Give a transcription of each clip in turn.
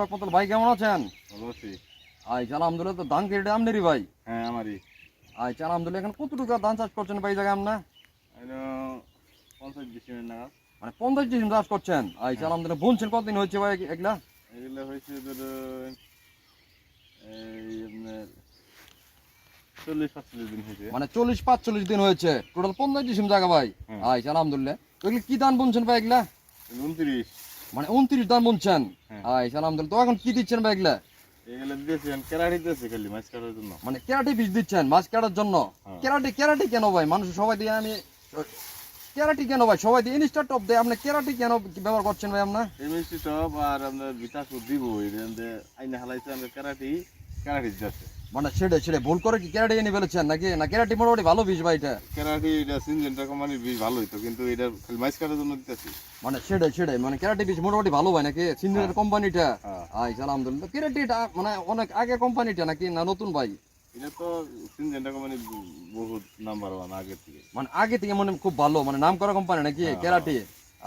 রকমতল ভাই কেমন আছেন? ভালো আছি। আচ্ছা আলহামদুলিল্লাহ তো ধান কেটে আমনেরই ভাই। হ্যাঁ আমারই। আচ্ছা আলহামদুলিল্লাহ এখন কতটুকু ধান চাষ করছেন ভাই জায়গায় আপনার পঞ্চাশ ডিসিমের নাগাদ। মানে পঞ্চাশ ডিসিম চাষ করছেন? আচ্ছা আলহামদুলিল্লাহ বুনছেন কতদিন হয়েছে ভাই এগুলা? এগুলো হয়েছে ধরো এই আপনার চল্লিশ পাঁচচল্লিশ দিন হয়েছে। মানে চল্লিশ পাঁচচল্লিশ দিন হয়েছে। টোটাল পঞ্চাশ ডিসিম জায়গা ভাই। আচ্ছা আলহামদুলিল্লাহ। কি ধান বুনছেন ভাই এগুলা উনত্রিশ। মানে উনত্রিশ ধান বুনছেন হ্যাঁ। আচ্ছা আলহামদুলিল্লাহ তো এখন কি দিচ্ছেন ভাই এগুলা? এগুলো দিয়েছি কেরাড়ি দিয়েছি খালি মাছ কাটার জন্য। মানে ক্যারাটি বীজ দিচ্ছেন মাছ কাটার জন্য? হ্যাঁ। ক্যারাটি ক্যারাটি কেন ভাই? মানুষ সবাই দিয়ে আমি ক্যারাটি কেন ভাই? সবাই দিয়ে ইনস্টার টপ দেয়। আপনি ক্যারাটি কেন ব্যবহার করছেন ভাই আপনার? এই টপ আর আপনার বিকাশ দিব। আইনে হালাইছে আমরা কেরাটি কেরাটি দিতেছে মানে সেটা সেটা ভুল করে কি ক্যারাটি এনে ফেলেছেন? নাকি না ক্যারাটি মোটামুটি ভালো বীজ ভাই এটা? কেরাটি এটা সিনজেন্টা কোম্পানির বীজ ভালো হইতো কিন্তু এটা খালি মাছ কাটার জন্য দিতেছি। মানে সেটাই সেটাই মানে ক্যারাটি বীজ মোটামুটি ভালো ভাই নাকি? কোম্পানিটা? হ্যাঁ। আচ্ছা আলহামদুলিল্লাহ। ক্যারাটিটা মানে অনেক আগে কোম্পানিটা নাকি না নতুন ভাই? এটা তো সিনজেন্টা কোম্পানির বহুত নাম্বার ওয়ান আগের থেকে। মানে আগে থেকে মনে হয় খুব ভালো মানে নাম করা কোম্পানি নাকি হ্যাঁ, ক্যারাটি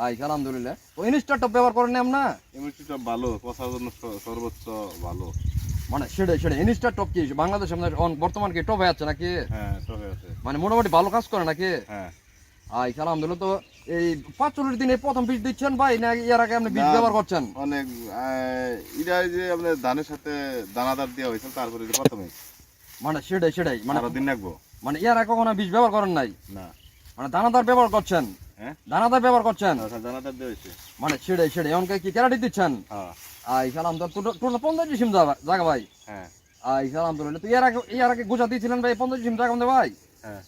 আচ্ছা আলহামদুলিল্লাহ। তো ইনস্টার টপ ব্যবহার করেন আপনা? এই মিষ্টিটা ভালো পচার জন্য সর্বোচ্চ ভালো। মানে সেটাই সেটাই ইনস্টার টপ কি? বাংলাদেশে বর্তমান কি টপ হয়ে যাচ্ছে নাকি? হ্যাঁ মানে মোটামুটি ভালো কাজ করে নাকি? হ্যাঁ। আলহামদুলিল্লাহ তো এই পাঁচচল্লিশ দিনে প্রথম বীজ দিচ্ছেন ভাই না এর আগে আপনি বীজ ব্যবহার করছেন? অনেক এটা যে আপনার ধানের সাথে দানাদার দেওয়া হয়েছে তারপরে প্রথমে মানে সেটাই সেটাই মানে দিন রাখব। মানে এর আগে কখনো বীজ ব্যবহার করেন নাই? না। মানে দানাদার ব্যবহার করছেন? হ্যাঁ। দানাদার ব্যবহার করছেন? দানাদার দেওয়া হয়েছে। মানে সেটাই সেটাই। এমন কি ক্যারাটি দিচ্ছেন? হ্যাঁ। আই সালাম তো টোটাল পঞ্চাশ ডিসিম জায়গা ভাই। হ্যাঁ। আই সালাম তো তো এর আগে এর আগে গুছা দিয়েছিলেন ভাই পঞ্চাশ ডিসিম জায়গা মধ্যে ভাই? হ্যাঁ।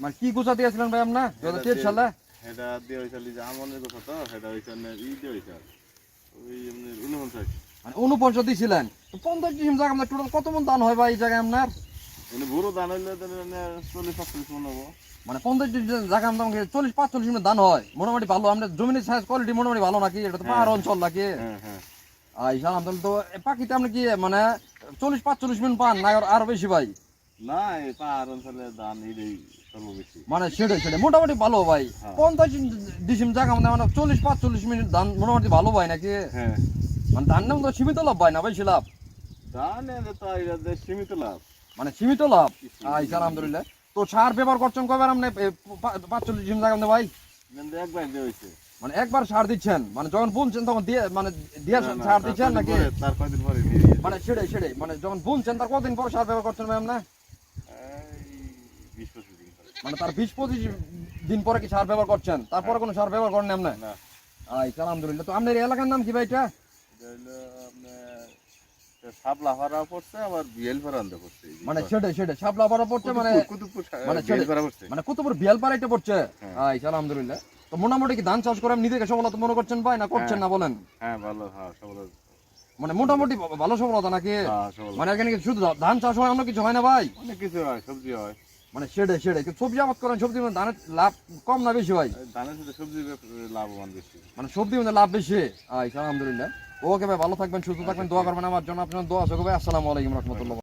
মানে কি গুছা দিয়েছিলেন ভাই আপনার দু হাজার তেইশ সালে? এটা দেওয়া হয়েছে যে আমনের কথা তো সেটা হয়েছে ই দেওয়া হয়েছে ওই উনপঞ্চাশ। মানে উনপঞ্চাশ দিয়েছিলেন তো পঞ্চাশ ডিসিম জায়গা মধ্যে টোটাল কত মন দান হয় ভাই এই জায়গায় আপনার? মানে বুড়ো ধান হইলে চল্লিশ পাঁচচল্লিশ মন হব। মানে পঞ্চাশ জায়গা আমাদের চল্লিশ পাঁচচল্লিশ মিনিট দান হয়। মোটামুটি ভালো আমাদের জমিনের সাইজ কোয়ালিটি মোটামুটি ভালো নাকি? এটা তো পাহাড় অঞ্চল নাকি? হ্যাঁ হ্যাঁ। আই সালাম তো পাখিতে আপনি কি মানে চল্লিশ পাঁচচল্লিশ মিনিট পান না আর- বেশি ভাই? না পাহাড় অঞ্চলে ধান মানে সেটাই সেটাই। মোটামুটি ভালো ভাই। হ্যাঁ। পঞ্চাশ ডিসিম জায়গা মানে চল্লিশ পাঁচচল্লিশ মিনিট ধান মোটামুটি ভালো ভাই নাকি? হ্যাঁ। মানে ধান নেই তো সীমিত লাভ ভাই না বেশি লাভ? ধান তো সীমিত লাভ। মানে সীমিত লাভ? আচ্ছা আলহামদুলিল্লাহ। তো সার ব্যবহার করছেন কবার আপনি পাঁচচল্লিশ ডিসিম জায়গা ভাই? দেওয়া হয়েছে। মানে একবার সার দিচ্ছেন মানে যখন বুনছেন তখন দিয়ে মানে দিয়ে না, না, সার দিচ্ছেন নাকি? তার কয়দিন পরে মানে সেটাই সেটাই মানে যখন বুনছেন তার কতদিন পর সার ব্যবহার করছেন দিন পরে। মানে তার বিশ পঁচিশ দিন পরে কি সার ব্যবহার করছেন? তারপরে কোনো সার ব্যবহার করেন আপনি না? আচ্ছা আলহামদুলিল্লাহ। তো আপনার এলাকার নাম কি ভাই এটা? এটা হলো আপনার সাপলা ফাড়া পড়ছে আবার বিয়েল ফাড়া পড়ছে। মানে পড়ছে মানে কুতুবপুর সা- মানে বিয়েল ছেড়ে- ফাড়া পড়ছে। মানে এটা পড়ছে। আলহামদুলিল্লাহ। তো মোটামুটি কি ধান চাষ করে নিজেকে সফলতা মনে করছেন ভাই না করছেন না বলেন? হ্যাঁ ভালো হ্যাঁ সবল মানে মোটামুটি ভালো সফলতা নাকি? হ্যাঁ মানে এখানে শুধু ধান চাষ হয় অন্য কিছু হয় না ভাই? অনেক কিছু হয় সবজি হয়। মানে সেটাই সেটাই। সবজি আবাদ করেন সবজি মানে ধানের লাভ কম না বেশি ভাই? ধানের সাথে সবজি লাভবান বেশি। মানে সবজি মানে লাভ বেশি? আচ্ছা আলহামদুলিল্লাহ। ওকে ভাই ভালো থাকবেন সুস্থ থাকবেন দোয়া করবেন আমার জন্য। আপনার দোয়া আছে ভাই। আসসালামু আলাইকুম রহমতুল্লাহ।